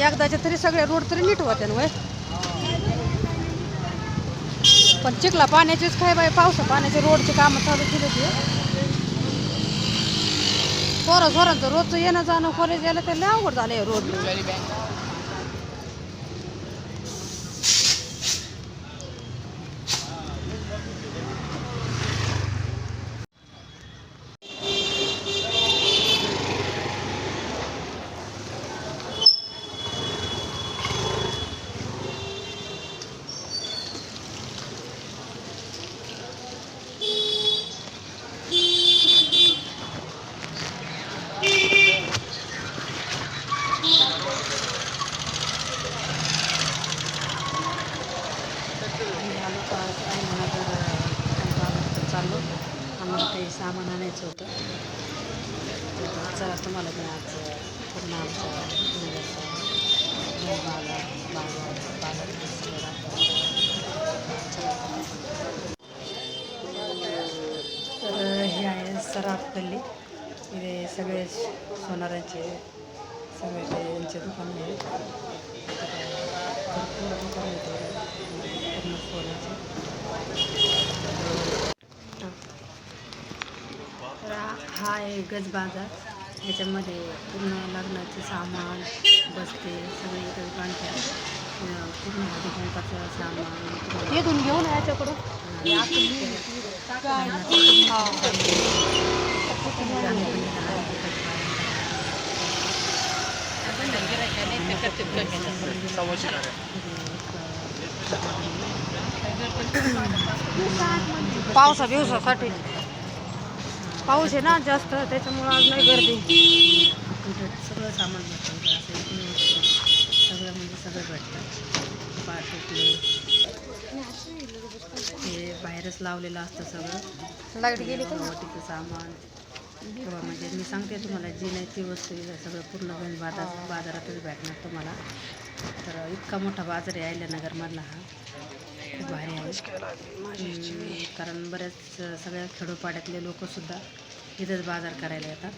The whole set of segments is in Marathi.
एकदाचे तरी सगळे रोड तरी नीट होते ना पण चिखला पाण्याचेच काय बाय पावसा पाण्याचे रोडचे कामं चालू केले ते. पोरं झोरांचं रोजचं येणं जाणं कॉलेज यायला ते अवघड झालं रोड सामान आणायचं होतं. तर चला तुम्हाला मी आज पूर्ण आमचं मुलाचं तर हे आहे सराफ गल्ली. इथे सगळे सोनारांचे सगळे यांचे दुकान आहे भरपूर दुकान आहे पूर्ण सोन्याचे तर हा- हा आहे गज बाजार याच्यामध्ये पूर्ण लग्नाचे सामान बसते सगळे दुकान अं, पूर्ण हळदी कुंकाचं सामान येथून घेऊन याच्याकडून. पावसा दिवसासाठी पाऊस आहे ना जास्त त्याच्यामुळं आज नाही गर्दी. सगळं सामान भेटतं असं. सगळं म्हणजे सगळं भेटतं. पाठुकले ते बाहेरच लावलेलं असतं सगळं. लाइट गेली वटीचं सामान. किंवा म्हणजे मी सांगते तुम्हाला जी नाही ती वस्तू सगळं पूर्ण बाजार बाजारातच भेटणार तुम्हाला. तर इतका मोठा बाजार आहे अहिल्यानगरमधला हा. खूप भारी आहे. कारण अ, सगळ्या खेडोपाड्यातले लोक सुद्धा इथंच बाजार करायला येतात.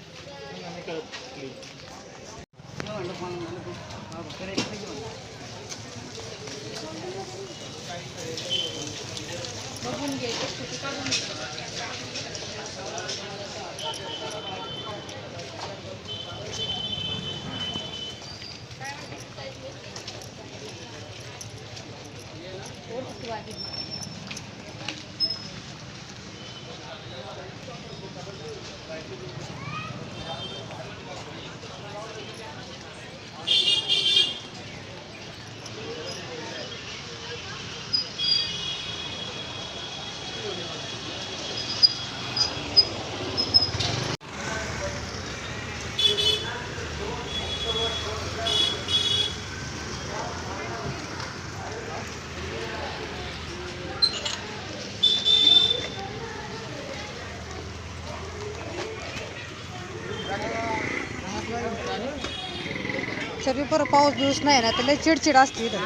तरी बरं पाऊस दिवस नाही ना तर लय चिडचिड असते इथं.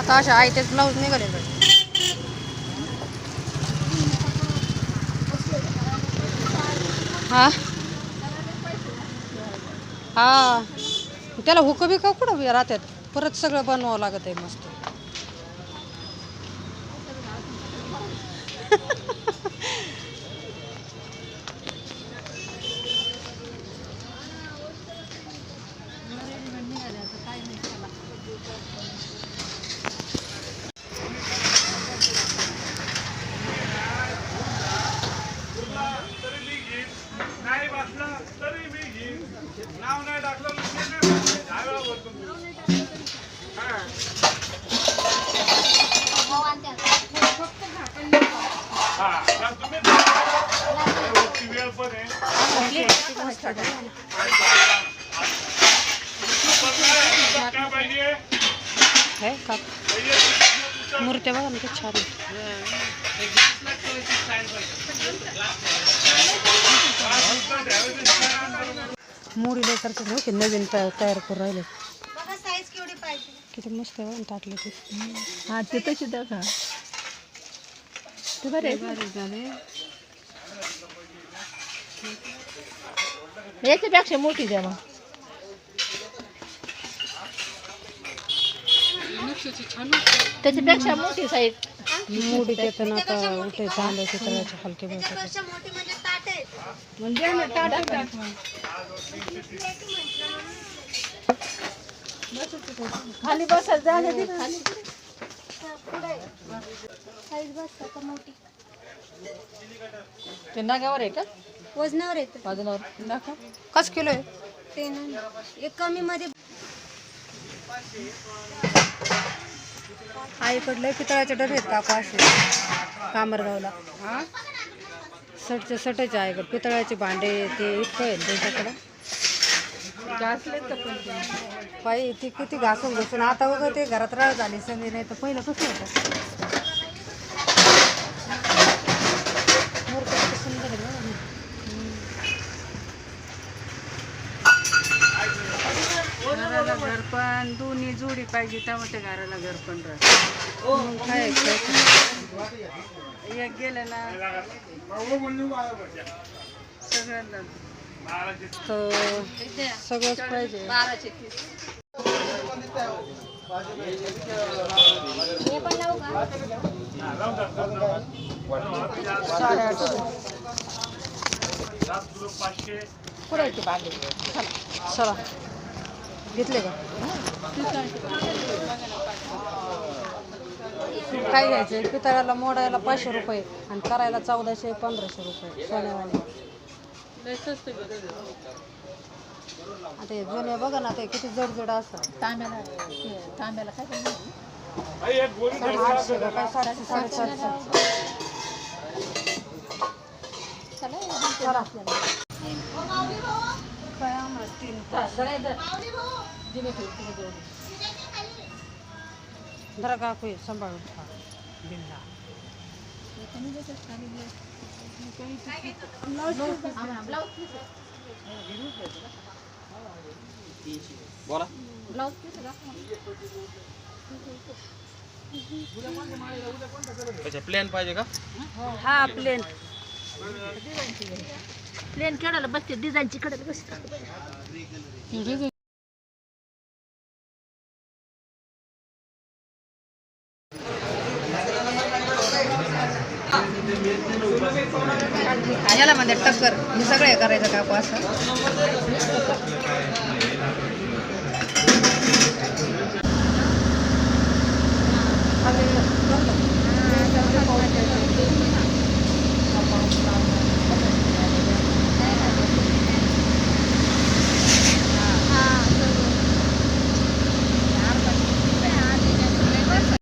आता अशा आयतेच ब्लाऊज निघाले हा? हा. त्याला हुक बी का कुठं बी राहतात परत सगळं बनवावं लागत आहे मस्त नाही बसलं तरी मी घेईन नाव नाही टाकलं म्हणजे नाही बसलं. दहा वेळा बोलतो मी. हा. हा, तर तुम्ही वरती वेळ पण कोण आहे का मूर्त्या बघा ना किती छान आहे. मुडी लय करतात की नवीन तयार तयार करून राहिले बघा साईज केवढी पाहिजे किती मस्त आहे बघा ना ताटले ते हा ते तशी दाखवा ते बरे झाले याच्यापेक्षा मोठी द्या मग त्याच्यापेक्षा मोठी साईज मुडी येतं आता उठे तांदळाचे तळ्याचे हलके बळतात त्याच्यापेक्षा मोठी म्हणजे ताट आहे म्हणजे ना टाटा टाटा. खाली बसायला जागा दे खाली. पुढे साईज बस का मोठी ते नागावर आहे का? वजनावर येतं. बाजूलावर दाखव. कस किलो आहे? ते ना. एक कमी मध्ये. आईकडले पितळाचे डबे आहेत काकू असे. कामरगावला. सटचे सटायचे आईकडे पितळाचे भांडे ते इतकं आहे त्यांच्याकडं. घासले तर पण ते. बाई ती किती घासून घासून आता वगैरे ते घरात राळ झाली संधी नाही तर पहिलं कसं होतं मूर्ती किती सुंदर आहे बघा ना. घराला घर पण दोन्ही जोडी पाहिजे तेव्हा त्या घराला घर पण राहत मग काय? एक गेलं ना सगळ्यांना तर सगळंच पाहिजे. साडे तीस हे पण का चला. घेतले का? काय घ्यायचं पितळ्याला मोडायला पाचशे रुपये आणि करायला चौदाशे पंधराशे रुपये. सोन्यावाले. आता हे जुने बघा ना ते किती जड जड असतात तांब्याला ते तांब्याला काय करणार? एक गोळी आठशे का काय सातशे साडेसातशे चला चला. जिने ठेवू तिने जोडी. जरा काकू हे सांभाळून खा बिल्ला आम्हाला ब्लाऊज पीस बोला. ब्लाऊज पीस आहे दाखवा. पाहिजे का? हा प्लेन प्लेन केडाला बसते डिझाईनची कडेला बसते. याला म्हणजे टक्कर. हे सगळे करायचं काकू असं?